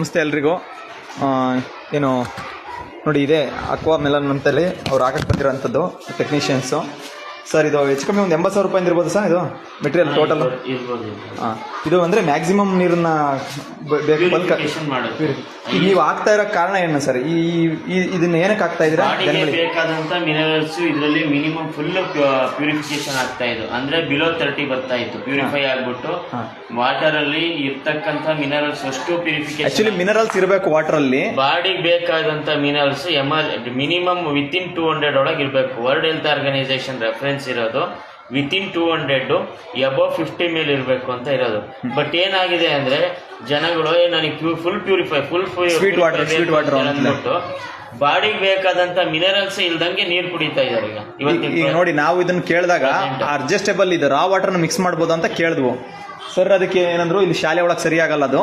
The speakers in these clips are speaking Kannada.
ನಮಸ್ತೆ ಎಲ್ರಿಗೂ. ಏನು ನೋಡಿ ಇದೆ ಅಕ್ವಾ ಮೆಲನ್ ಅಂತೇಳಿ ಅವ್ರು ಹಾಕಕ್ಕೆ ಬಂದಿರೋಂಥದ್ದು ಟೆಕ್ನಿಷಿಯನ್ಸು ಸರ್ ಇದು ಹೆಚ್ಚು ಕಮ್ಮಿ ಒಂದು ಎಂಬತ್ತು ಸಾವಿರ ರೂಪಾಯಿ ಇರ್ಬೋದು ಸರ್ ಇದು? ಮೆಟೀರಿಯಲ್ ಟೋಟಲ್ ಹಾಂ. ಇದು ಅಂದರೆ ಮ್ಯಾಕ್ಸಿಮಮ್ ನೀರನ್ನ ಬೇಕು ಬಲ್ಕ್ ನೀವು ಆಗ್ತಾ ಇರೋ ಕಾರಣ ಏನು ಸರ್? ಈ ಈ- ಇದನ್ನ ಏನಕ್ಕೆ ಆಗ್ತಾ ಇದ್ರೆ ಬಾಡಿಗೆ ಜನಗಳಿಗೆ ಬೇಕಾದಂತ ಮಿನರಲ್ಸ್ ಇದರಲ್ಲಿ ಮಿನಿಮಮ್ ಫುಲ್ ಪ್ಯೂರಿಫಿಕೇಶನ್ ಆಗ್ತಾ ಇತ್ತು ಅಂದ್ರೆ ಬಿಲೋ ತರ್ಟಿ ಬರ್ತಾ ಇತ್ತು. ಪ್ಯೂರಿಫೈ ಆಗ್ಬಿಟ್ಟು ಹಾ. ವಾಟರ್ ಅಲ್ಲಿ ಇರ್ತಕ್ಕಂತ ಮಿನರಲ್ಸ್ ಅಷ್ಟು ಪ್ಯೂರಿಫಿಕೇಶನ್ ಆ್ಯಕ್ಚುಲಿ ಮಿನರಲ್ಸ್ ಇರಬೇಕು ವಾಟರ್ ಅಲ್ಲಿ ಬಾಡಿಗೆ ಬೇಕಾದಂತ ಮಿನರಲ್ಸ್ ಎಮರ್ minimum within two hundred ಒಳಗೆ ಇರಬೇಕು. ವರ್ಲ್ಡ್ ಹೆಲ್ತ್ ಆರ್ಗನೈಸೇಷನ್ ರೆಫರೆನ್ಸ್ ಇರೋದು. Within two hundred above fifty ಮೇಲೆ ಇರಬೇಕು ಅಂತ ಇರೋದು. ಬಟ್ ಏನಾಗಿದೆ ಅಂದ್ರೆ ಜನಗಳು ಏನು ನನಗೆ full purify full sweet water sweet water. ಅಂದ್ಬಿಟ್ಟು ಬಾಡಿಗೆ ಬೇಕಾದಂತ ಮಿನರಲ್ಸ್ ಇಲ್ದಂಗೆ ನೀರು ಕುಡಿತಾ ಇದಾರೆ ಈಗ ಈಗ ಇವತ್ತಿನ ಈಗ ನೋಡಿ ನಾವು ಇದನ್ನ ಕೇಳಿದಾಗ. ಅಡ್ಜಸ್ಟೇಬಲ್ ಇದೆ ರಾ ವಾಟರ್ನ ಮಿಕ್ಸ್ ಮಾಡ್ಬೋದು ಅಂತ ಕೇಳಿದ್ವು ಸರ್ ಅದಕ್ಕೆ ಏನಂದ್ರು ಇಲ್ಲಿ ಶಾಲೆ ಒಳಗೆ ಸರಿಯಾಗಲ್ಲ ಅದು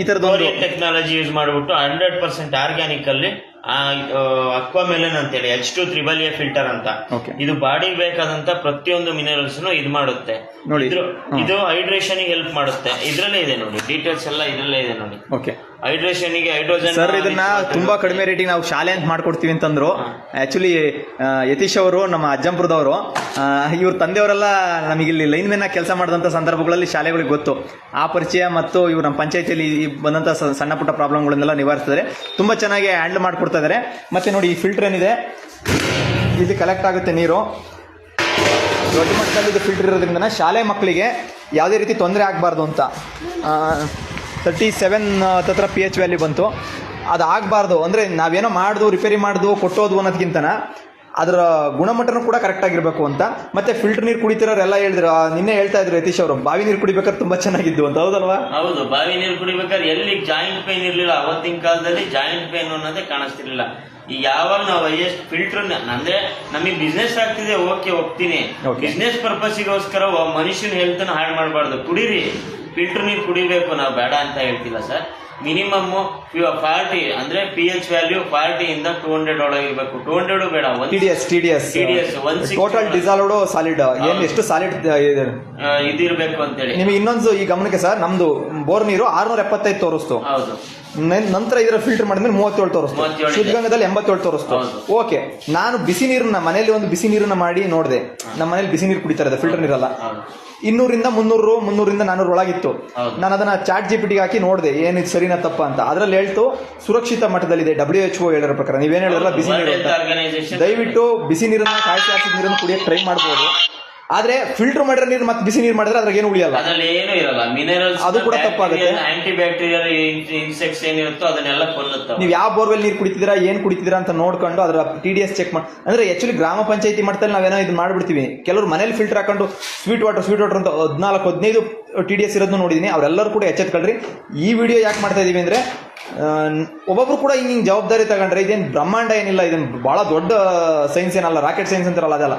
ಈ ತರದೊಂದು ಟೆಕ್ನಾಲಜಿ ಯೂಸ್ ಮಾಡಿಬಿಟ್ಟು ಹಂಡ್ರೆಡ್ ಪರ್ಸೆಂಟ್ ಆರ್ಗ್ಯಾನಿಕ್ ಅಲ್ಲಿ ಅಕ್ವಾಮೆಲನ್ ಅಂತೇಳಿ H two triple A filter ಅಂತ. ಇದು ಬಾಡಿಗೆ ಬೇಕಾದಂತ ಪ್ರತಿಯೊಂದು ಮಿನರಲ್ಸ್ ಇದು ಮಾಡುತ್ತೆ. ಇದು ಹೈಡ್ರೇಷನ್ ಹೆಲ್ಪ್ ಮಾಡುತ್ತೆ. ಇದ್ರಲ್ಲೇ ಇದೆ ನೋಡಿ ಡೀಟೇಲ್ಸ್ ಎಲ್ಲ ಇದ್ರಲ್ಲೇ ಇದೆ ನೋಡಿ. ಓಕೆ ಹೈಡ್ರೇಷನ್ಗೆ ಹೈಡ್ರೋಜನ್ ಸರ್ ಇದನ್ನ ತುಂಬಾ ಕಡಿಮೆ ರೇಟಿಗೆ ನಾವು ಶಾಲೆ ಅಂತ ಮಾಡ್ಕೊಡ್ತೀವಿ ಅಂತಂದ್ರು. ಆಕ್ಚುಲಿ ಯತೀಶ್ ಅವರು ನಮ್ಮ ಅಜ್ಜಂಪುರದವರು ಇವ್ರ ತಂದೆಯವರೆಲ್ಲ ನಮಗೆ ಇಲ್ಲಿ ಲೈನ್ ಮೇನ್ ಕೆಲಸ ಮಾಡಿದಂಥ ಸಂದರ್ಭಗಳಲ್ಲಿ ಶಾಲೆಗಳಿಗೆ ಗೊತ್ತು. ಆ ಪರಿಚಯ ಮತ್ತು ಇವ್ರು ನಮ್ಮ ಪಂಚಾಯತಿಯಲ್ಲಿ ಬಂದಂಥ ಸ- ಸಣ್ಣ ಪುಟ್ಟ ಪ್ರಾಬ್ಲಮ್ಗಳನ್ನೆಲ್ಲ ನಿವಾರಿಸ್ತಾರೆ ತುಂಬಾ ಚೆನ್ನಾಗಿ ಹ್ಯಾಂಡಲ್ ಮಾಡ್ಕೊಡ್ತಾ ಇದ್ದಾರೆ. ಮತ್ತೆ ನೋಡಿ ಈ ಫಿಲ್ಟರ್ ಏನಿದೆ? ಇಲ್ಲಿ ಕಲೆಕ್ಟ್ ಆಗುತ್ತೆ ನೀರು. ದೊಡ್ಡ ಮಟ್ಟದಲ್ಲಿ ಇದು ಫಿಲ್ಟರ್ ಇರೋದ್ರಿಂದ ಶಾಲೆ ಮಕ್ಕಳಿಗೆ ಯಾವುದೇ ರೀತಿ ತೊಂದರೆ ಆಗಬಾರ್ದು ಅಂತ. ತರ್ಟಿ ಸೆವೆನ್ ಹತ್ರ ಪಿ ಎಚ್ ವ್ಯಾಲ್ಯೂ ಬಂತು. ಅದು ಆಗಬಾರ್ದು. ಅಂದರೆ ನಾವೇನೋ ಮಾಡ್ದು ರಿಪೇರಿ ಮಾಡ್ದು ಕೊಟ್ಟೋದು ಅನ್ನೋದಕ್ಕಿಂತನ ಅದರ ಗುಣಮಟ್ಟನೂ ಕೂಡ ಕರೆಕ್ಟ್ ಆಗಿರಬೇಕು ಅಂತ. ಮತ್ತೆ ಫಿಲ್ಟರ್ ನೀರು ಕುಡಿತಿರೋರೆಲ್ಲ ಹೇಳಿದ್ರು ನಿನ್ನೆ ಹೇಳ್ತಾ ಇದ್ರು ಯತೀಶ್ ಅವರು ಬಾವಿ ನೀರು ಕುಡಿಬೇಕಾದ್ರೆ ತುಂಬಾ ಚೆನ್ನಾಗಿದ್ದು ಅಂತ. ಹೌದಲ್ವಾ? ಹೌದು ಬಾವಿ ನೀರು ಕುಡಿಬೇಕಾದ್ರೆ ಎಲ್ಲಿ ಜಾಯಿಂಟ್ ಪೇನ್ ಇರಲಿಲ್ಲ ಅವತ್ತಿನ ಕಾಲದಲ್ಲಿ ಜಾಯಿಂಟ್ ಪೇನ್ ಅನ್ನೋದೇ ಕಾಣಿಸ್ತಿರ್ಲಿಲ್ಲ. ಈಗ ಯಾವಾಗ ನಾವು ಎಷ್ಟು ಫಿಲ್ಟರ್ ಅಂದ್ರೆ ನಮಗೆ ಬಿಸ್ನೆಸ್ ಆಗ್ತಿದೆ ಓಕೆ ಹೋಗ್ತೀನಿ. ಬಿಸ್ನೆಸ್ ಪರ್ಪಸ್ಗೋಸ್ಕರ ಮನುಷ್ಯನ ಹೆಲ್ತ್ ಹಾಳು ಮಾಡಬಾರ್ದು. ಕುಡೀರಿ. ಫಿಲ್ಟರ್ ನೀರು ಕುಡಿಬೇಕು ನಾವು ಬೇಡ ಅಂತ ಹೇಳ್ತಿಲ್ಲ ಸರ್. ಮಿನಿಮಮ್ ಫಾರ್ಟಿ ಅಂದ್ರೆ ಪಿ ಎಚ್ ವ್ಯಾಲ್ಯೂ ಫಾರ್ಟಿ ಇಂದ ಟೂ ಹಂಡ್ರೆಡ್ ಒಳಗೆ ಇರಬೇಕು. ಟೂ ಹಂಡ್ರೆಡ್ ಬೇಡ T D S T D S TDS, 160 total dissolved solid ಏನು ಎಷ್ಟು ಸಾಲಿಡ್ ಇದೆ? ಇದಿರ್ಬೇಕು ಅಂತೇಳಿ. ನಿಮಗೆ ಇನ್ನೊಂದು ಈ ಗಮನಕ್ಕೆ ಸರ್ ನಮ್ದು ಬೋರ್ ನೀರು ಆರ್ನೂರ ಎಪ್ಪತ್ತೈದು ತೋರಿಸ್ತು. ಹೌದು. ನಂತರ ಇದರ ಫಿಲ್ಟರ್ ಮಾಡಿದ್ರೆ ಮೂವತ್ತೇಳು ತೋರಿಸ್ತು. ಶುದ್ಧಗಂಗದಲ್ಲಿ ಎಂಬತ್ತೇಳು ತೋರಿಸ್ತು. ಓಕೆ ನಾನು ಬಿಸಿ ನೀರನ್ನ ಮನೆಯಲ್ಲಿ ಒಂದು ಬಿಸಿ ನೀರನ್ನ ಮಾಡಿ ನೋಡಿದೆ. ನಮ್ಮ ಮನೇಲಿ ಬಿಸಿ ನೀರು ಕುಡಿತಾರೆ ಫಿಲ್ಟರ್ ನೀರಲ್ಲ. ಇನ್ನೂರಿಂದ ಮುನ್ನೂರು ಮುನ್ನೂರಿಂದ ನಾನೂರು ಒಳಗಿತ್ತು. ನಾನು ಅದನ್ನ ಚಾಟ್ ಜಿ ಪಿಟಿಗೆ ಹಾಕಿ ನೋಡಿದೆ ಏನಿದು ಸರಿನಾ ತಪ್ಪ ಅಂತ. ಅದ್ರಲ್ಲಿ ಹೇಳ್ತು ಸುರಕ್ಷಿತ ಮಟ್ಟದಲ್ಲಿದೆ ಡಬ್ಲ್ಯೂ ಎಚ್ ಓ ಹೇಳಿರೋ ಪ್ರಕಾರ. ನೀವೇನು ಹೇಳಿದ್ರಲ್ಲ ಬಿಸಿ ನೀರು ಅಂತ. ದಯವಿಟ್ಟು ಬಿಸಿ ನೀರನ್ನ ಕಾಯಿಸಿ ಹಾಕಿದ ನೀರನ್ನು ಕುಡಿಯಕ್ಕೆ ಟ್ರೈ ಮಾಡ್ಬೋದು. ಆದ್ರೆ ಫಿಲ್ಟರ್ ಮಾಡಿರೋ ನೀರು ಮತ್ತೆ ಬಿಸಿ ನೀರು ಮಾಡಿದ್ರೆ ಅದ್ರಾಗ ಏನು ಉಳಿಯಲ್ಲ. ಅದ್ರಲ್ಲಿ ಏನು ಇರಲ್ಲ. ಮಿನರಲ್ಸ್ ಅದು ಕೂಡ ತಪ್ಪಾಗುತ್ತೆ. ಆಂಟಿ ಬ್ಯಾಕ್ಟೀರಿಯಲ್ ಇನ್ಸೆಕ್ಟ್ಸ್ ಏನಿರುತ್ತೋ ಅದನ್ನೆಲ್ಲ ಕೊಲ್ಲುತ್ತೆ ನೀವು ಯಾವ ಬೋರ್ವೆಲ್ ನೀರು ಕುಡಿತಿದ್ದೀರಾ ಏನು ಕುಡಿತಿದ್ದೀರಾ ಅಂತ ನೋಡ್ಕೊಂಡು ಅದರ ಟಿ ಡಿ ಎಸ್ ಚೆಕ್ ಮಾಡಿ ಅಂದ್ರೆ ಆಕ್ಚುಲಿ ಗ್ರಾಮ ಪಂಚಾಯತಿ ಮಟ್ಟದಲ್ಲಿ ನಾವೇನೋ ಇದು ಮಾಡ್ಬಿಡ್ತೀವಿ. ಕೆಲವರು ಮನೇಲಿ ಫಿಲ್ಟರ್ ಹಾಕೊಂಡು ಸ್ವೀಟ್ ವಾಟರ್ ಸ್ವೀಟ್ ವಾಟರ್ ಅಂತ ಹದಿನಾಲ್ಕು ಹದಿನೈದು ಟಿ ಡಿ ಎಸ್ ಇರೋದನ್ನು ನೋಡಿದ್ದೀನಿ ಅವರೆಲ್ಲರೂ ಕೂಡ ಎಚ್ಚೆತ್ಕೊಳ್ರಿ ಈ ವಿಡಿಯೋ ಯಾಕೆ ಮಾಡ್ತಾ ಇದೀವಿ ಅಂದ್ರೆ ಒಬ್ಬೊಬ್ರು ಕೂಡ ಹಿಂಗೆ ಹಿಂಗೆ ಜವಾಬ್ದಾರಿ ತಗೊಂಡ್ರೆ ಇದೇನು ಬ್ರಹ್ಮಾಂಡ ಏನಿಲ್ಲ ಇದೇನು ಭಾಳ ದೊಡ್ಡ ಸೈನ್ಸ್ ಏನಲ್ಲ ರಾಕೆಟ್ ಸೈನ್ಸ್ ಅಂತಾರಲ್ಲ ಅದಲ್ಲ.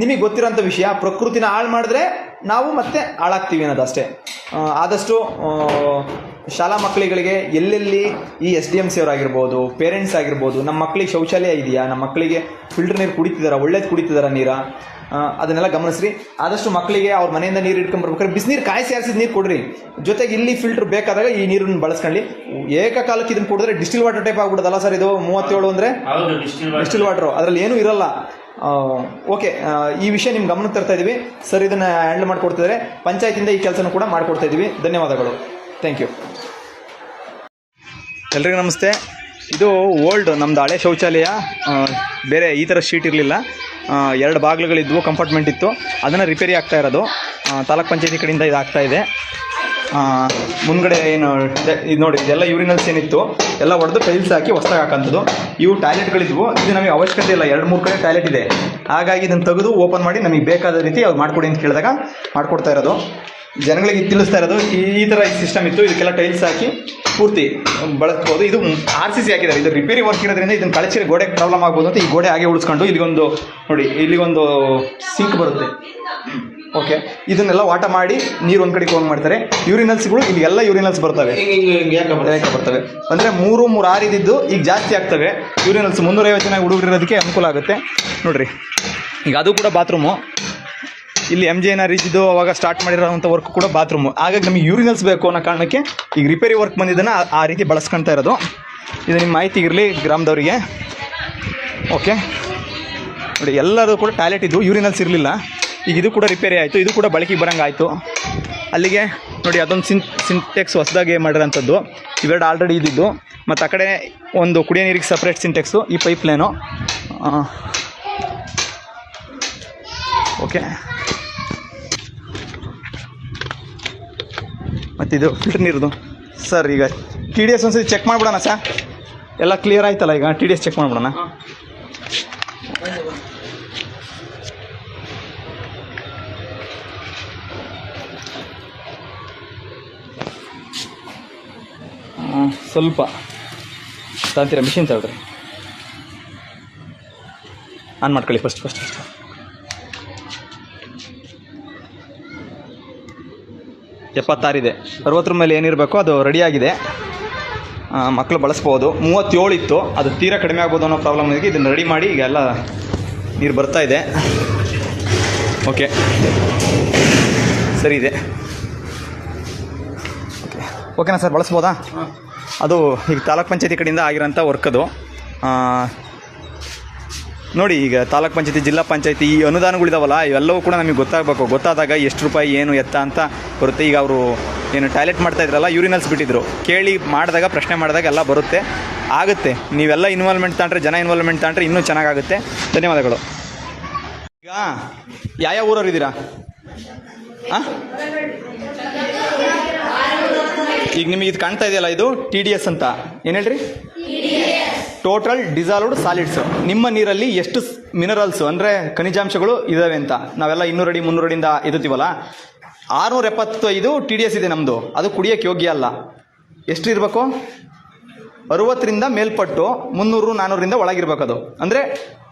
ನಿಮಗೆ ಗೊತ್ತಿರೋಂಥ ವಿಷಯ ಪ್ರಕೃತಿನ ಹಾಳು ಮಾಡಿದ್ರೆ ನಾವು ಮತ್ತೆ ಹಾಳಾಗ್ತೀವಿ ಅನ್ನೋದು ಅಷ್ಟೇ. ಆದಷ್ಟು ಶಾಲಾ ಮಕ್ಕಳುಗಳಿಗೆ ಎಲ್ಲೆಲ್ಲಿ ಈ ಎಸ್ ಡಿ ಎಂ ಸಿ ಅವರಾಗಿರ್ಬೋದು ಪೇರೆಂಟ್ಸ್ ಆಗಿರ್ಬೋದು ನಮ್ಮ ಮಕ್ಕಳಿಗೆ ಶೌಚಾಲಯ ಇದೆಯಾ ನಮ್ಮ ಮಕ್ಕಳಿಗೆ ಫಿಲ್ಟರ್ ನೀರು ಕುಡಿತಿದಾರ ಒಳ್ಳೇದು ಕುಡಿತಿದಾರ ನೀರ ಅದನ್ನೆಲ್ಲ ಗಮನಿಸ್ರಿ. ಆದಷ್ಟು ಮಕ್ಕಳಿಗೆ ಅವ್ರ ಮನೆಯಿಂದ ನೀರು ಇಟ್ಕೊಂಡ್ಬರ್ಬೇಕಾದ್ರೆ ಬಿಸಿನೀರು ಕಾಯಿಸಿ ಆರಿಸಿದ ನೀರು ಕೊಡ್ರಿ. ಜೊತೆಗೆ ಇಲ್ಲಿ ಫಿಲ್ಟರ್ ಬೇಕಾದಾಗ ಈ ನೀರನ್ನು ಬಳಸ್ಕೊಳ್ಳಿ ಏಕಕಾಲಕ್ಕೆ ಇದನ್ನು ಕುಡಿದ್ರೆ ಡಿಸ್ಟಿಲ್ ವಾಟರ್ ಟೈಪ್ ಆಗ್ಬಿಡೋದಲ್ಲ ಸರ್ ಇದು? ಮೂವತ್ತೇಳು ಅಂದರೆ? Distil water. ಅದರಲ್ಲಿ ಏನೂ ಇರಲ್ಲ. ಓಕೆ ಈ ವಿಷಯ ನಿಮ್ಗೆ ಗಮನಕ್ಕೆ ತರ್ತಾ ಇದೀವಿ. ಸರ್, ಇದನ್ನ ಹ್ಯಾಂಡಲ್ ಮಾಡಿಕೊಡ್ತಿದ್ದಾರೆ ಪಂಚಾಯತಿಂದ ಈ ಕೆಲಸನೂ ಕೂಡ ಮಾಡ್ಕೊಡ್ತಾ ಇದ್ದೀವಿ ಧನ್ಯವಾದಗಳು. ಥ್ಯಾಂಕ್ ಯು ಎಲ್ರಿಗೂ ನಮಸ್ತೆ. ಇದು ಓಲ್ಡ್, ನಮ್ದು ಹಳೆ ಶೌಚಾಲಯ. ಬೇರೆ ಈ ಥರ ಶೀಟ್ ಇರಲಿಲ್ಲ. ಎರಡು ಬಾಗಿಲುಗಳಿದ್ವು ಕಂಪಾರ್ಟ್ಮೆಂಟ್ ಇತ್ತು. ಅದನ್ನು ರಿಪೇರಿ ಆಗ್ತಾ ಇರೋದು. ತಾಲೂಕು ಪಂಚಾಯತಿ ಕಡೆಯಿಂದ ಇದು ಇದೆ. ಮುಂದ್ಗಡೆ ಏನು ಇದು ನೋಡಿ, ಇದೆಲ್ಲ ಯೂರಿನಲ್ಸ್ ಏನಿತ್ತು, ಎಲ್ಲ ಹೊಡೆದು ಟೈಲ್ಸ್ ಹಾಕಿ ಹೊಸ್ದಾಗಿ ಹಾಕೋಂಥದ್ದು ಇವು ಟಾಯ್ಲೆಟ್ಗಳಿದ್ವು ಇದು ನಮಗೆ ಅವಶ್ಯಕತೆ ಇಲ್ಲ. ಎರಡು, ಮೂರು ಕಡೆ ಟಾಯ್ಲೆಟ್ ಇದೆ. ಹಾಗಾಗಿ ಇದನ್ನು ತೆಗೆದು ಓಪನ್ ಮಾಡಿ ನಮಗೆ ಬೇಕಾದ ರೀತಿ ಅವ್ರು ಮಾಡ್ಕೊಡಿ ಅಂತ ಕೇಳಿದಾಗ ಮಾಡಿಕೊಡ್ತಾ ಇರೋದು. ಜನಗಳಿಗೆ ತಿಳಿಸ್ತಾ ಇರೋದು, ಈ ಈ ಥರ ಸಿಸ್ಟಮ್ ಇತ್ತು. ಇದಕ್ಕೆಲ್ಲ ಟೈಲ್ಸ್ ಹಾಕಿ ಪೂರ್ತಿ ಬಳಸ್ಬೋದು. ಇದು ಆರ್ ಸಿ ಸಿ ಹಾಕಿದ್ದಾರೆ. ಇದು ರಿಪೇರಿ ವರ್ಕ್ ಇರೋದ್ರಿಂದ ಇದನ್ನು ಕಳಚಿರಿ ಗೋಡೆ ಪ್ರಾಬ್ಲಮ್ ಆಗ್ಬೋದು ಅಂತ ಈ ಗೋಡೆ ಹಾಗೆ ಉಳಿಸ್ಕೊಂಡು ಇಲ್ಲಿಗೊಂದು ನೋಡಿ, ಇಲ್ಲಿಗೊಂದು ಸಿಂಕ್ ಬರುತ್ತೆ. ಓಕೆ ಇದನ್ನೆಲ್ಲ ವಾಟ ಮಾಡಿ ನೀರು ಒಂದು ಕಡೆಗೆ ಹೋಗಿ ಮಾಡ್ತಾರೆ. ಯೂರಿನಲ್ಸ್ಗಳು ಇಲ್ಲಿ ಎಲ್ಲ ಯೂರಿನಲ್ಸ್ ಬರ್ತವೆ. ಯಾಕೆ ಬರ್ತವೆ? ಅಂದರೆ ಮೂರು ಮೂರು ಆರಿದ್ದು ಈಗ ಜಾಸ್ತಿ ಆಗ್ತವೆ. ಯೂರಿನಲ್ಸ್ ಮುನ್ನೂರೈವತ್ತು ಜನ ಹುಡುಗರಿರೋದಕ್ಕೆ ಅನುಕೂಲ ಆಗುತ್ತೆ. ನೋಡ್ರಿ. ಈಗ ಅದು ಕೂಡ ಬಾತ್ರೂಮು ಇಲ್ಲಿ ಎಂ ಜಿ ಎನ್ ಆರ್ ಇದ್ದು ಅವಾಗ ಸ್ಟಾರ್ಟ್ ಮಾಡಿರೋವಂಥ ವರ್ಕ್ ಕೂಡ ಬಾತ್ರೂಮ್ ಹಾಗಾಗಿ ನಮಗೆ ಯೂರಿನಲ್ಸ್ ಬೇಕು ಅನ್ನೋ ಕಾರಣಕ್ಕೆ ಈಗ ರಿಪೇರಿ ವರ್ಕ್ ಬಂದಿದ್ದನ್ನು ಆ- ಆ ರೀತಿ ಬಳಸ್ಕೊಳ್ತಾ ಇರೋದು. ಇದು ನಿಮ್ಮ ಮಾಹಿತಿ ಇರಲಿ ಗ್ರಾಮದವರಿಗೆ. ಓಕೆ ನೋಡಿ ಎಲ್ಲರೂ ಕೂಡ ಟಾಯ್ಲೆಟ್ ಇದ್ದು ಯೂರಿನಲ್ಸ್ ಇರಲಿಲ್ಲ. ಈಗ ಇದು ಕೂಡ ರಿಪೇರಿ ಆಯಿತು, ಇದು ಕೂಡ ಬಳಕೆಗೆ ಬರಂಗೆ ಆಯಿತು ಅಲ್ಲಿಗೆ ನೋಡಿ, ಅದೊಂದು ಸಿನ್ ಸಿಂಟೆಕ್ಸ್ ಹೊಸದಾಗಿ ಮಾಡಿರೋಂಥದ್ದು. ಇವೆರಡು ಆಲ್ರೆಡಿ ಇದ್ದಿದ್ದು. ಮತ್ತು ಆ ಕಡೆ ಒಂದು ಕುಡಿಯೋ ನೀರಿಗೆ ಸಪ್ರೇಟ್ ಸಿಂಟೆಕ್ಸು ಈ ಪೈಪ್ ಲೈನು ಓಕೆ ಮತ್ತಿದು ಫಿಲ್ಟರ್ ನೀರುದು. ಸರ್ ಈಗ ಟಿ ಡಿ ಎಸ್ ಒಂದ್ಸತಿ ಚೆಕ್ ಮಾಡಿಬಿಡೋಣ ಸರ್ ಎಲ್ಲ ಕ್ಲಿಯರ್ ಆಯ್ತಲ್ಲ ಈಗ? ಟಿ ಡಿ ಎಸ್ ಚೆಕ್ ಮಾಡಿಬಿಡೋಣ. ಸ್ವಲ್ಪ ತಾಂತೀರ ಮಿಷಿನ್ ತಗೊಳ್ರಿ. ಆನ್ ಮಾಡ್ಕೊಳ್ಳಿ ಫಸ್ಟ್ ಫಸ್ಟ್ ಫಸ್ಟ್ ಎಪ್ಪತ್ತಾರಿದೆ. ಅರವತ್ತರ ಮೇಲೆ ಏನಿರಬೇಕು ಅದು ರೆಡಿಯಾಗಿದೆ ಮಕ್ಕಳು ಬಳಸ್ಬೋದು. ಮೂವತ್ತೇಳು ಇತ್ತು. ಅದು ತೀರಾ ಕಡಿಮೆ ಆಗ್ಬೋದು ಅನ್ನೋ ಪ್ರಾಬ್ಲಮ್ ಇದೆ ಇದನ್ನು ರೆಡಿ ಮಾಡಿ ಈಗ ಎಲ್ಲ ನೀರು ಬರ್ತಾ ಇದೆ. ಓಕೆ ಸರಿ ಇದೆ. ಓಕೆನಾ ಸರ್, ಬಳಸ್ಬೋದಾ? ಅದು ಈಗ ತಾಲೂಕ್ ಪಂಚಾಯತಿ ಕಡೆಯಿಂದ ಆಗಿರೋಂಥ ವರ್ಕ್ ಅದು. ನೋಡಿ ಈಗ ತಾಲೂಕ್ ಪಂಚಾಯತಿ, ಜಿಲ್ಲಾ ಪಂಚಾಯತಿ ಈ ಅನುದಾನಗಳಿದಾವಲ್ಲ ಇವೆಲ್ಲವೂ ಕೂಡ ನಮಗೆ ಗೊತ್ತಾಗಬೇಕು. ಗೊತ್ತಾದಾಗ ಎಷ್ಟು ರೂಪಾಯಿ, ಏನು ಎತ್ತ ಅಂತ ಬರುತ್ತೆ. ಈಗ ಅವರು ಏನು ಟಾಯ್ಲೆಟ್ ಮಾಡ್ತಾ ಇದ್ರಲ್ಲ ಯೂರಿನಲ್ಸ್ ಬಿಟ್ಟಿದ್ರು. ಕೇಳಿ ಮಾಡಿದಾಗ, ಪ್ರಶ್ನೆ ಮಾಡಿದಾಗ ಎಲ್ಲ ಬರುತ್ತೆ. ಆಗುತ್ತೆ. ನೀವೆಲ್ಲ ಇನ್ವಾಲ್ವ್ಮೆಂಟ್ ತಗೊಂಡ್ರೆ, ಜನ ಇನ್ವಾಲ್ವ್ಮೆಂಟ್ ತಗೊಂಡ್ರೆ ಇನ್ನೂ ಚೆನ್ನಾಗಾಗುತ್ತೆ. ಧನ್ಯವಾದಗಳು. ಈಗ ಯಾವ್ಯಾವ ಊರವ್ರು ಇದ್ದೀರಾ ಹಾಂ ಈಗ ನಿಮಗೆ ಇದು ಕಾಣ್ತಾ ಇದೆಯಲ್ಲ, ಇದು ಟಿ ಡಿ ಎಸ್ ಅಂತ. ಏನು ಹೇಳ್ರಿ? ಟೋಟಲ್ ಡಿಸಾಲ್ವ್ಡ್ ಸಾಲಿಡ್ಸ್ ನಿಮ್ಮ ನೀರಲ್ಲಿ ಎಷ್ಟು ಮಿನರಲ್ಸ್ ಅಂದರೆ ಖನಿಜಾಂಶಗಳು ಇದಾವೆ ಅಂತ. ನಾವೆಲ್ಲ ಇನ್ನೂರು ಅಡಿ ಮುನ್ನೂರು ಅಡಿಯಿಂದ ಎದುತ್ತೀವಲ್ಲ ಆರುನೂರ ಎಪ್ಪತ್ತೈದು ಟಿ ಡಿ ಎಸ್ ಇದೆ ನಮ್ಮದು ಅದು ಕುಡಿಯೋಕ್ಕೆ ಯೋಗ್ಯ ಅಲ್ಲ. ಎಷ್ಟು ಇರಬೇಕು ಅರುವತ್ತರಿಂದ ಮೇಲ್ಪಟ್ಟು ಮುನ್ನೂರು ನಾನ್ನೂರಿಂದ ಒಳಗಿರ್ಬೇಕದು. ಅದು ಅಂದರೆ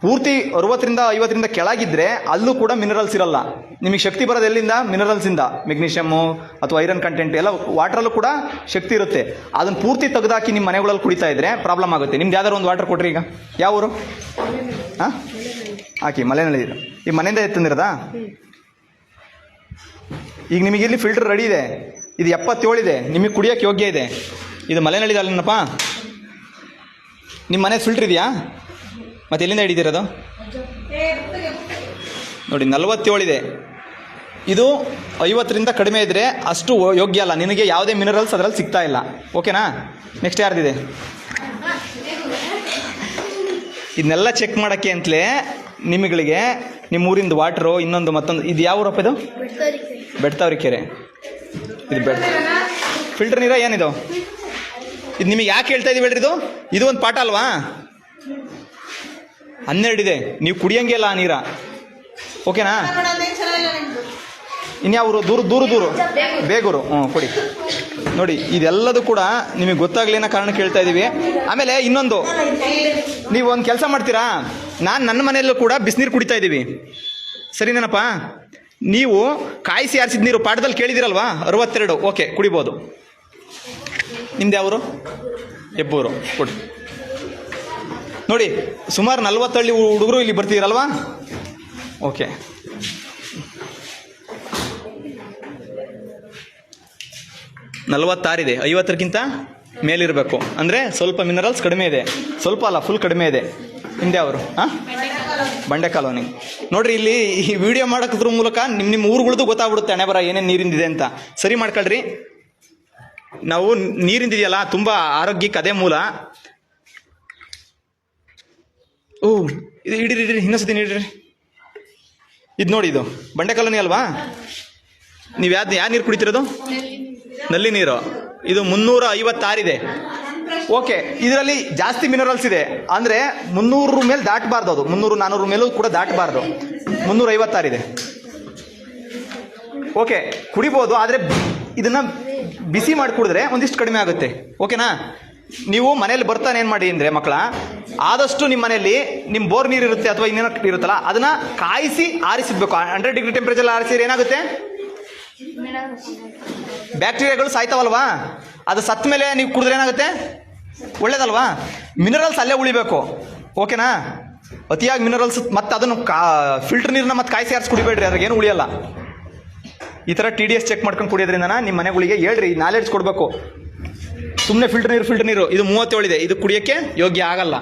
ಪೂರ್ತಿ ಅರುವತ್ತರಿಂದ ಐವತ್ತರಿಂದ ಕೆಳಗಿದ್ರೆ ಅಲ್ಲೂ ಕೂಡ ಮಿನರಲ್ಸ್ ಇರಲ್ಲ. ನಿಮಗೆ ಶಕ್ತಿ ಬರೋದು ಎಲ್ಲಿಂದ? ಮಿನರಲ್ಸಿಂದ ಮೆಗ್ನೀಷಿಯಮ್ಮು ಅಥವಾ ಐರನ್ ಕಂಟೆಂಟ್ ಎಲ್ಲ ವಾಟ್ರಲ್ಲೂ ಕೂಡ ಶಕ್ತಿ ಇರುತ್ತೆ. ಅದನ್ನು ಪೂರ್ತಿ ತೆಗೆದಾಕಿ ನಿಮ್ಮ ಮನೆಗಳಲ್ಲಿ ಕುಡಿತಾ ಇದ್ರೆ ಪ್ರಾಬ್ಲಮ್ ಆಗುತ್ತೆ. ನಿಮ್ದು ಯಾವ್ದಾರು ಒಂದು ವಾಟರ್ ಕೊಟ್ರಿ ಈಗ. ಯಾವ ಊರು? ಹಾಂ ಹಾಕಿ ಮಲೆನಲ್ಲಿ ಈ ಮನೆಯಿಂದ ಎತ್ತಂದಿರದಾ? ಈಗ ನಿಮಗೆ ಇಲ್ಲಿ ಫಿಲ್ಟರ್ ರೆಡಿ ಇದೆ ಇದು. ಎಪ್ಪತ್ತೇಳಿದೆ ನಿಮಗೆ ಕುಡಿಯೋಕ್ಕೆ ಯೋಗ್ಯ ಇದೆ. ಇದು ಮಲೆನಳ್ಳಿದ ಅಲ್ಲನಪ್ಪ ನಿಮ್ಮ ಮನೆ ಫಿಲ್ಟರ್ ಇದೆಯಾ ಮತ್ತೆ ಎಲ್ಲಿಂದ ಹಿಡಿದಿರೋದು? ನೋಡಿ ನಲವತ್ತೇಳಿದೆ. ಇದು ಐವತ್ತರಿಂದ ಕಡಿಮೆ ಇದ್ದರೆ ಅಷ್ಟು ಯೋಗ್ಯ ಅಲ್ಲ. ನಿನಗೆ ಯಾವುದೇ ಮಿನರಲ್ಸ್ ಅದರಲ್ಲಿ ಸಿಗ್ತಾ ಇಲ್ಲ. ಓಕೆನಾ? ನೆಕ್ಸ್ಟ್ ಯಾರ್ದಿದೆ? ಇದನ್ನೆಲ್ಲ ಚೆಕ್ ಮಾಡೋಕ್ಕೆ ಅಂತಲೇ ನಿಮಗಳಿಗೆ ನಿಮ್ಮ ಊರಿಂದ ವಾಟ್ರು ಇನ್ನೊಂದು ಮತ್ತೊಂದು ಇದು ಯಾವ ಊರಪ್ಪ ಇದು? ಬೆಡ್ತಾವ್ರಿ ಕೆರೆ ಇದು ಬೆಡ್ ಫಿಲ್ಟರ್ ನೀರ ಏನಿದು? ಇದು ನಿಮಗೆ ಯಾಕೆ ಹೇಳ್ತಾ ಇದೀವಿ ಹೇಳ್ರಿ ಇದು? ಇದು ಒಂದು ಪಾಠ ಅಲ್ವಾ? ಹನ್ನೆರಡಿದೆ ನೀವು ಕುಡಿಯಂಗೆ ಇಲ್ಲ ಆ ನೀರ. ಓಕೆನಾ? ಇನ್ಯಾವರು ದೂರ ದೂರ ದೂರು. ಬೇಗೂರು. ಹ್ಞೂ ಕೊಡಿ. ನೋಡಿ, ಇದೆಲ್ಲದೂ ಕೂಡ ನಿಮಗೆ ಗೊತ್ತಾಗ್ಲಿನ ಕಾರಣ ಕೇಳ್ತಾ ಇದ್ದೀವಿ ಆಮೇಲೆ ಇನ್ನೊಂದು. ನೀವು ಒಂದು ಕೆಲಸ ಮಾಡ್ತೀರಾ? ನಾನು ನನ್ನ ಮನೆಯಲ್ಲೂ ಕೂಡ ಬಿಸಿನೀರು ಕುಡಿತಾ ಇದ್ದೀವಿ ಸರಿನೇನಪ್ಪ ನೀವು ಕಾಯಿಸಿ ಆರಿಸಿದ ನೀರು ಪಾಠದಲ್ಲಿ ಕೇಳಿದಿರಲ್ವಾ? ಅರವತ್ತೆರಡು. ಓಕೆ, ಕುಡಿಬೋದು. ನಿಮ್ದು ಯಾವರು? ಹೆಬ್ಬೂರು ಕೊಡಿ ನೋಡಿ, ಸುಮಾರು ನಲ್ವತ್ತಳ್ಳಿ ಹುಡುಗರು ಇಲ್ಲಿ ಬರ್ತೀರಲ್ವಾ ಓಕೆ ನಲವತ್ತಾರಿದೆ. ಐವತ್ತರಕ್ಕಿಂತ ಮೇಲಿರಬೇಕು. ಅಂದರೆ ಸ್ವಲ್ಪ ಮಿನರಲ್ಸ್ ಕಡಿಮೆ ಇದೆ. ಸ್ವಲ್ಪ ಅಲ್ಲ ಫುಲ್ ಕಡಿಮೆ ಇದೆ. ಹಿಂದೆ ಅವರು ಹಾಂ? ಬಂಡೆ ಕಾಲೋನಿ. ನೋಡ್ರಿ, ಇಲ್ಲಿ ಈ ವಿಡಿಯೋ ಮಾಡೋದ್ರ ಮೂಲಕ ನಿಮ್ಮ ನಿಮ್ಮ ಊರುಗಳದ್ದು ಗೊತ್ತಾಗ್ಬಿಡುತ್ತೆ ಹಣೆ ಬರ ಏನೇನು ನೀರಿಂದಿದೆ ಅಂತ. ಸರಿ ಮಾಡ್ಕೊಳ್ರಿ. ನಾವು ನೀರಿಂದಿದೆಯಲ್ಲ, ತುಂಬ ಆರೋಗ್ಯಕ್ಕೆ ಅದೇ ಮೂಲ. ಓ, ಇದು ಇಡಿರಿ ಇಡಿರಿ ಇನ್ನೊಂದ್ಸತಿ ನೀಡಿರಿ ಇದು ನೋಡಿ ಇದು, ಬಂಡೆ ಕಾಲೋನಿ ಅಲ್ವಾ? ನೀವು ಯಾವ್ದು ಯಾವ ನೀರು ಕುಡಿತಿರೋದು? ನಲ್ಲಿ ನೀರು. ಇದು ಮುನ್ನೂರ ಐವತ್ತಾರಿದೆ. ಓಕೆ, ಇದರಲ್ಲಿ ಜಾಸ್ತಿ ಮಿನರಲ್ಸ್ ಇದೆ. ಅಂದರೆ ಮುನ್ನೂರು ಮೇಲೆ ದಾಟಬಾರ್ದು ಅದು. ಮುನ್ನೂರು ನಾನ್ನೂರು ಮೇಲೂ ಕೂಡ ದಾಟಬಾರ್ದು. ಮುನ್ನೂರ ಐವತ್ತಾರಿದೆ. ಓಕೆ, ಕುಡಿಬೋದು, ಆದರೆ ಇದನ್ನು ಬಿಸಿ ಮಾಡಿ ಕುಡಿದ್ರೆ ಒಂದಿಷ್ಟು ಕಡಿಮೆ ಆಗುತ್ತೆ. ಓಕೆನಾ? ನೀವು ಮನೇಲಿ ಬರ್ತಾನೆ ಏನು ಮಾಡಿ ಅಂದರೆ ಮಕ್ಕಳ, ಆದಷ್ಟು ನಿಮ್ಮ ಮನೆಯಲ್ಲಿ ನಿಮ್ಮ ಬೋರ್ ನೀರು ಇರುತ್ತೆ ಅಥವಾ ಇನ್ನೇನೋ ಇರುತ್ತಲ್ಲ, ಅದನ್ನು ಕಾಯಿಸಿ ಆರಿಸಿದ್ಬೇಕು ಹಂಡ್ರೆಡ್ ಡಿಗ್ರಿ ಟೆಂಪ್ರೇಚರ್ ಆರಿಸಿದ್ರೆ ಏನಾಗುತ್ತೆ? ಬ್ಯಾಕ್ಟೀರಿಯಾಗಳು ಸಾಯ್ತಾವಲ್ವಾ? ಅದು ಸತ್ತ ಮೇಲೆ ನೀವು ಕುಡಿದ್ರೆ ಏನಾಗುತ್ತೆ? ಒಳ್ಳೇದಲ್ವಾ? ಮಿನರಲ್ಸ್ ಅಲ್ಲೇ ಉಳಿಬೇಕು. ಓಕೆನಾ? ಅತಿಯಾಗಿ ಮಿನರಲ್ಸ್ ಮತ್ತೆ ಅದನ್ನು ಕಾ ಫಿಲ್ಟರ್ ನೀರನ್ನ ಮತ್ತೆ ಕಾಯಿಸಿ ಆರಿಸಿ ಕುಡಿಬೇಡ್ರಿ, ಅದ್ರಾಗೇನು ಉಳಿಯಲ್ಲ. ಈ ಥರ ಟಿ ಡಿ ಎಸ್ ಚೆಕ್ ಮಾಡ್ಕೊಂಡು ಕುಡಿಯೋದ್ರಿಂದ ನಿಮ್ಮ ಮನೆಗಳಿಗೆ ಹೇಳ್ರಿ ನಾಲೆಡ್ಜ್ ಕೊಡಬೇಕು. ಸುಮ್ಮನೆ ಫಿಲ್ಟರ್ ನೀರು ಫಿಲ್ಟರ್ ನೀರು. ಇದು ಮೂವತ್ತೇಳಿದೆ ಇದು. ಕುಡಿಯೋಕ್ಕೆ ಯೋಗ್ಯ ಆಗಲ್ಲ.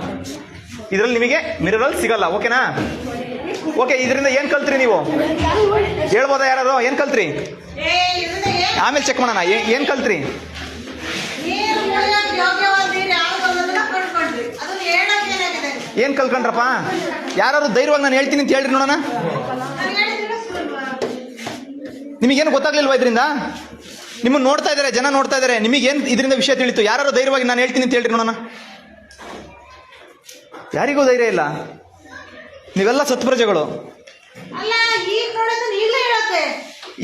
ಇದರಲ್ಲಿ ನಿಮಗೆ ಮಿನರಲ್ ಸಿಗಲ್ಲ. ಓಕೆನಾ ಓಕೆ ಇದರಿಂದ ಏನು ಕಲ್ತ್ರಿ ನೀವು? ಹೇಳ್ಬೋದಾ ಯಾರು ಏನು ಕಲ್ತ್ರಿ? ಆಮೇಲೆ ಚೆಕ್ ಮಾಡೋಣ. ಏನು ಕಲ್ತ್ರಿ? ಏನು ಕಲ್ಕೊಂಡ್ರಪ್ಪ ಯಾರು ಧೈರ್ಯವಾಗಿ ನಾನು ಹೇಳ್ತೀನಿ ಅಂತ ಹೇಳ್ರಿ ನೋಡೋಣ. ನಿಮಗೇನು ಗೊತ್ತಾಗ್ಲಿಲ್ವಾ ಇದರಿಂದ? ನಿಮ್ಮನ್ನು ನೋಡ್ತಾ ಇದ್ದಾರೆ ಜನ ನೋಡ್ತಾ ಇದ್ದಾರೆ. ನಿಮಗೇನು ಇದರಿಂದ ವಿಷಯ ತಿಳಿತು? ಯಾರು ಧೈರ್ಯವಾಗಿ ನಾನು ಹೇಳ್ತೀನಿ ಅಂತ ಹೇಳ್ರಿ ನೋಡೋಣ. ಯಾರಿಗೂ ಧೈರ್ಯ ಇಲ್ಲ? ನೀವೆಲ್ಲ ಸತ್ಪ್ರಜೆಗಳು.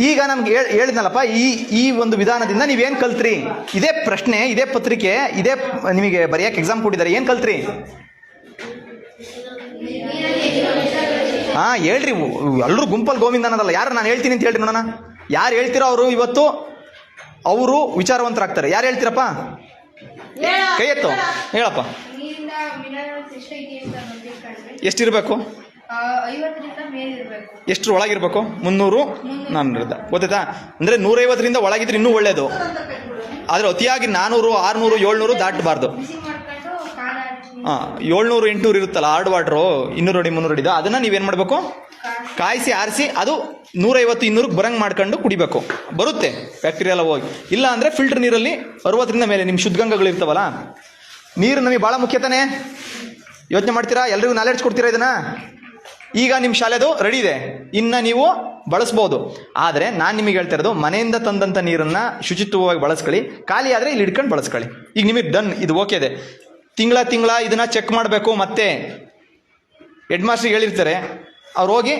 ಈಗ ನಮ್ಗೆ ಹೇಳ್ ಹೇಳಿದ್ನಲ್ಲಪ್ಪ ಈ ಈ ಒಂದು ವಿಧಾನದಿಂದ ನೀವೇನು ಕಲ್ತ್ರಿ? ಇದೇ ಪ್ರಶ್ನೆ ಇದೇ ಪತ್ರಿಕೆ ಇದೇ ನಿಮಗೆ ಬರೆಯಕ್ಕೆ ಎಕ್ಸಾಮ್ ಕೊಟ್ಟಿದ್ದಾರೆ. ಏನು ಕಲ್ತ್ರಿ? ಹಾಂ ಹೇಳ್ರಿ. ಎಲ್ಲರೂ ಗುಂಪಲ್ಲಿ ಗೋವಿಂದ ಅನ್ನೋದಲ್ಲ. ಯಾರು ನಾನು ಹೇಳ್ತೀನಿ ಅಂತ ಹೇಳ್ರಿ ನೋಡೋಣ. ಯಾರು ಹೇಳ್ತಿರೋ ಅವರು ಇವತ್ತು ಅವರು ವಿಚಾರವಂತರಾಗ್ತಾರೆ. ಯಾರು ಹೇಳ್ತೀರಪ್ಪ? ಹೇಳ ಕೈ ಎತ್ತು. ಹೇಳಪ್ಪ. ಎಷ್ಟಿರಬೇಕು? ಎಷ್ಟು ಒಳಗಿರ್ಬೇಕು? ಮುನ್ನೂರು ನಾನ್ನೂರದ ಗೊತ್ತಾಯ್ತಾ? ಅಂದರೆ ನೂರೈವತ್ತರಿಂದ ಒಳಗಿದ್ರೆ ಇನ್ನೂ ಒಳ್ಳೆಯದು ಆದರೆ ಅತಿಯಾಗಿ ನಾನ್ನೂರು ಆರ್ನೂರು ಏಳ್ನೂರು ದಾಟಬಾರ್ದು. ಹಾಂ ಏಳ್ನೂರು ಎಂಟುನೂರು ಇರುತ್ತಲ್ಲ ಹಾರ್ಡ್ ವಾಟ್ರು ಇನ್ನೂರು ಅಡಿ ಮುನ್ನೂರು ಅಡಿದು? ಅದನ್ನು ನೀವೇನು ಮಾಡಬೇಕು? ಕಾಯಿಸಿ ಆರಿಸಿ ಅದು ನೂರೈವತ್ತು ಇನ್ನೂರಕ್ಕೆ ಬರಂಗ್ ಮಾಡ್ಕೊಂಡು ಕುಡಿಬೇಕು. ಬರುತ್ತೆ ಬ್ಯಾಕ್ಟೀರಿಯಾ ಎಲ್ಲ ಹೋಗಿ. ಇಲ್ಲ ಅಂದರೆ ಫಿಲ್ಟರ್ ನೀರಲ್ಲಿ ಅರವತ್ತರಿಂದ ಮೇಲೆ ನಿಮ್ಮ ಶುದ್ಧಗಂಗಗಳು ಇರ್ತಾವಲ್ಲ, ನೀರು ನಮಗೆ ಭಾಳ ಮುಖ್ಯ ತಾನೇ? ಯೋಚನೆ ಮಾಡ್ತೀರಾ? ಎಲ್ರಿಗೂ ನಾಲೆಡ್ಜ್ ಕೊಡ್ತೀರಾ ಇದನ್ನ? ಈಗ ನಿಮ್ಮ ಶಾಲೆದು ರೆಡಿ ಇದೆ. ಇನ್ನು ನೀವು ಬಳಸ್ಬೋದು. ಆದರೆ ನಾನು ನಿಮಗೆ ಹೇಳ್ತಾ ಇರೋದು, ಮನೆಯಿಂದ ತಂದಂಥ ನೀರನ್ನು ಶುಚಿತ್ವವಾಗಿ ಬಳಸ್ಕೊಳ್ಳಿ. ಖಾಲಿ ಆದರೆ ಇಲ್ಲಿ ಹಿಡ್ಕೊಂಡು ಬಳಸ್ಕೊಳ್ಳಿ. ಈಗ ನಿಮಗೆ ಡನ್ ಇದು ಓಕೆ ಇದೆ. ತಿಂಗಳ ತಿಂಗಳ ಇದನ್ನು ಚೆಕ್ ಮಾಡಬೇಕು ಮತ್ತೆ. ಹೆಡ್ ಮಾಸ್ಟ್ರಿಗೆ ಹೇಳಿರ್ತಾರೆ, ಅವ್ರು ಹೋಗಿ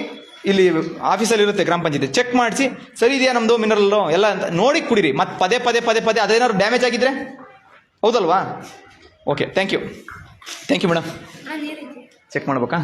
ಇಲ್ಲಿ ಆಫೀಸಲ್ಲಿ ಇರುತ್ತೆ ಗ್ರಾಮ ಪಂಚಾಯತಿ. ಚೆಕ್ ಮಾಡಿಸಿ ಸರಿ ಇದೆಯಾ ನಮ್ಮದು ಮಿನರಲ್ಲು ಎಲ್ಲ ಅಂತ ನೋಡಿ ಕುಡಿರಿ. ಮತ್ತೆ ಪದೇ ಪದೇ ಪದೇ ಪದೇ ಅದೇನಾದ್ರು ಡ್ಯಾಮೇಜ್ ಆಗಿದ್ರೆ? ಹೌದಲ್ವಾ? Okay thank you thank you madam check ಮಾಡ್ಬೇಕಾ?